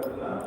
Gracias.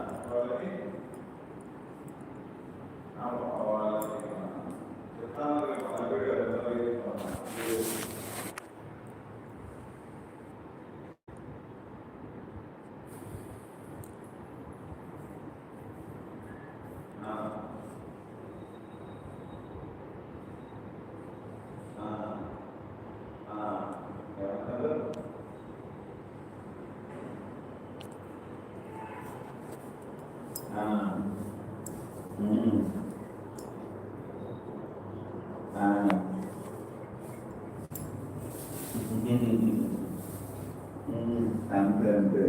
అంతే అంతే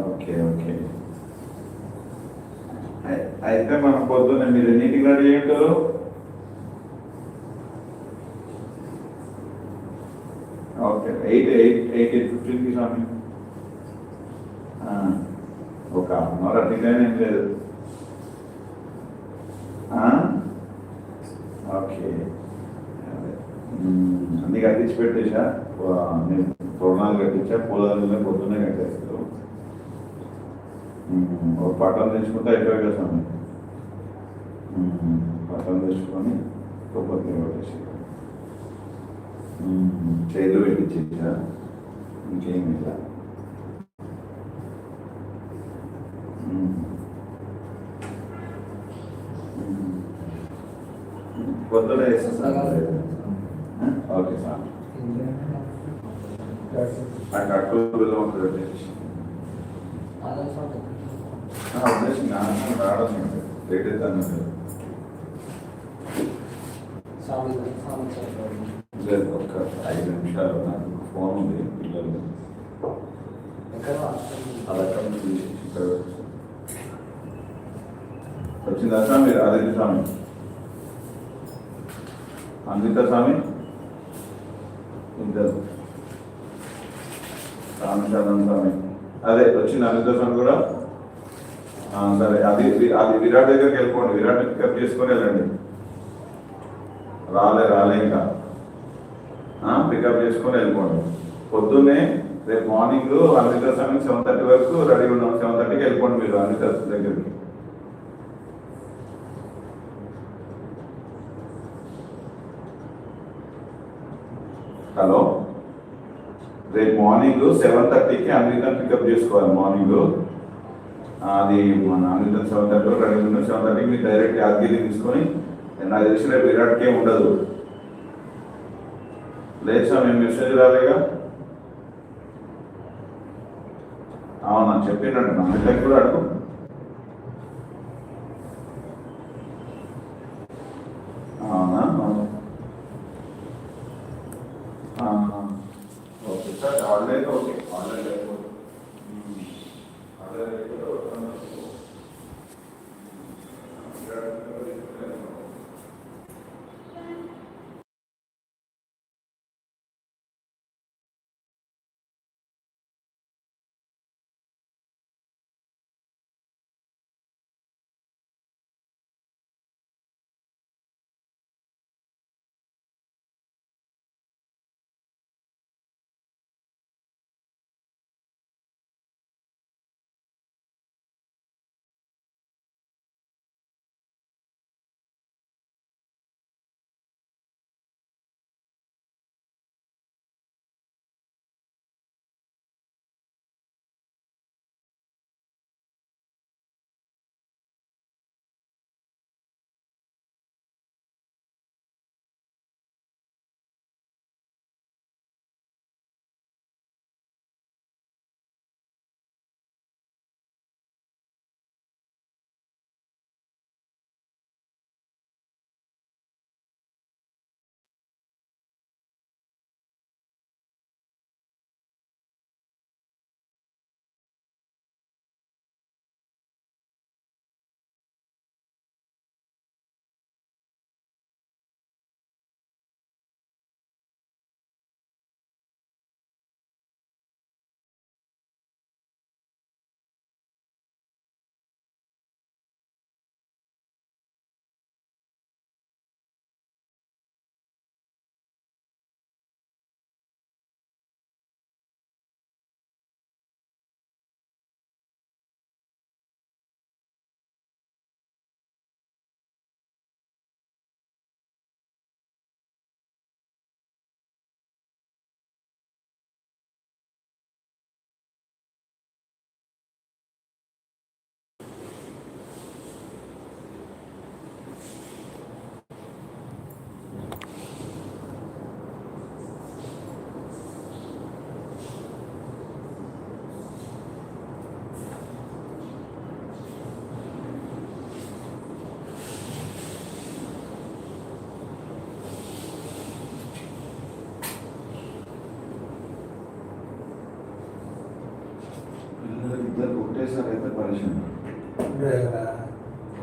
okay okay అయితే మనం పొద్దున్న మీరు ఎన్నింటికి రెడీ అయ్యారు Okay eight eight eight eight ఫిఫ్టీన్కి స్వామి ఆ, ఒక హాఫ్ అన్ అవర్ అట్టిగానే ఏం లేదు ఆ? ఓకే అదే. మ్మ్. అన్ని కట్టించి పెట్టేసా వా- నేను తోరణాలు కట్టించా పూలన్నీ పొద్దున్నే కట్టేస్తారు మ్మ్. ఒక పట్టణం తెచ్చుకుంటే అయిపోయి కదా స్వామి మ్మ్. పట్టణం తెచ్చుకొని కొబ్బరి కొట్టేసి చేతులు పెట్టించేసా. ఇంకేం ఇలా. పొద్దున వేస్తా సార్ ఓకే సార్ నాకు ఉంటుంది ఉద్దేశం రావడం లేట్ అవుతాను ఐదు నిమిషాలు నాకు ఫోన్ ఉంది పిల్లలు. ఇక్కడ. వచ్చిందా స్వామి? రాధేంద్ర స్వామి. అందిత స్వామి? ఇద్దరు. రామచంద్రన్ స్వామి. అదే వచ్చింది అనిత స్వామి కూడా? సరే అది అది విరాట్ దగ్గరికి వెళ్ళిపోండి. విరాట్ పికప్ చేసుకొని వెళ్ళండి. రాలే రాలే ఇంకా. పికప్ చేసుకొని వెళ్ళిపోండి. పొద్దున్నే రేపు మార్నింగ్ అమృత సమయం సెవెన్ థర్టీ వరకు రెడీ ఉన్నాం. సెవెన్ థర్టీకి వెళ్ళిపోండి మీరు అమృత దగ్గరికి. హలో? రేపు మార్నింగ్ సెవెన్ థర్టీకి అమృతం పికప్ చేసుకోవాలి మార్నింగ్. అది మన అమృతం సెవెన్ థర్టీ రెడీ ఉన్నాం. సెవెన్ థర్టీకి మీరు డైరెక్ట్ యాదగిరి తీసుకొని నాకు తెలిసి రేపు విరాట్కి ఉండదు. లేదు సార్ మేము మెసేజ్ రాలేగా? అవునా చెప్పినట్టు నా దగ్గర కూడా అడుగు.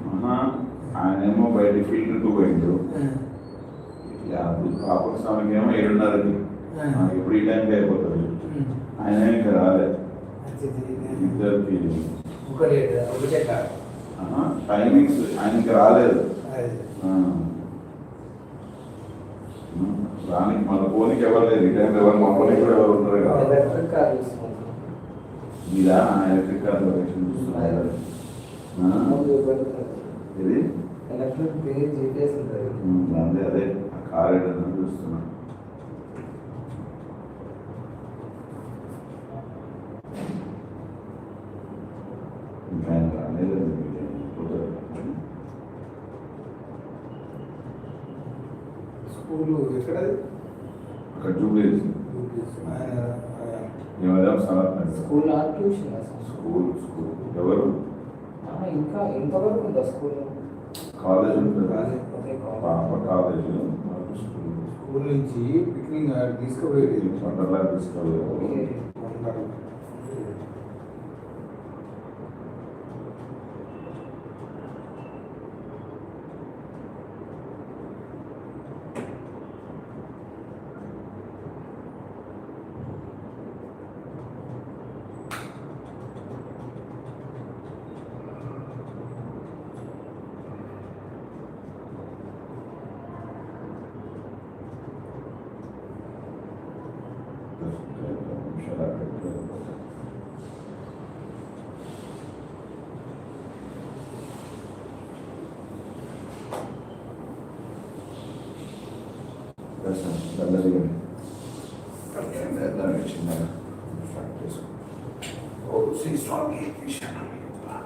ఆహా, ఆయనేమో బయట ఫీల్డ్ టూ పోయిండు కాపుల స్వామికి ఏమో ఏడున్నరకి. ఆ, ఇప్పుడు ఈ టైంకి అయిపోతుంది ఆయన ఇంకా రాలేదు ఇద్దరికి టైమింగ్స్ ఆయన ఇంకా రాలేదు. రానికి మన పోనీకి ఎవరు లేదు ఈ టైంలో ఎవరు మా పోనీకి కూడా ఎవరు ఉంటారు కదా. ఇలా ఎలక్ట్రిక్ కార్ లొకేషన్ చూస్తున్నారు. ఇది ఉమ్, అదే ఆ కార్ ఏదన్నా చూస్తున్నా. ఇంకా ఆయన రాలేదు. స్కూల్ ఎక్కడది అక్కడ జూబ్లీస్. ఆయన ఏమైనా సనత్ నగర్. స్కూల్ ఆ ట్యూషన్ స్కూల్ స్కూల్. ఎవరు? ఇంకా ఇంతవరకు ఉందా స్కూల్? కాలేజ్ ఉంటుంది? కాలేజ్. పాప కాలేజ్. స్కూల్. నుంచి పిక్నిక్ తీసుకుపోయేది. వండర్లా తీసుకోలేదు Siz son bir iş yapamıyorlar.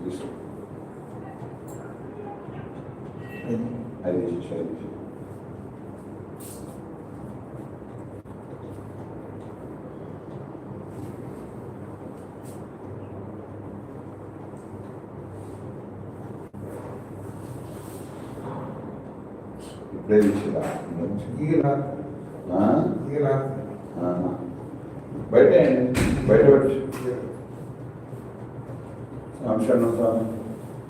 Chama అది అది ఇప్పుడే ఇచ్చిరా ఇక రాదు ఇక రాదు బయట బయట వచ్చి అంశాన్ని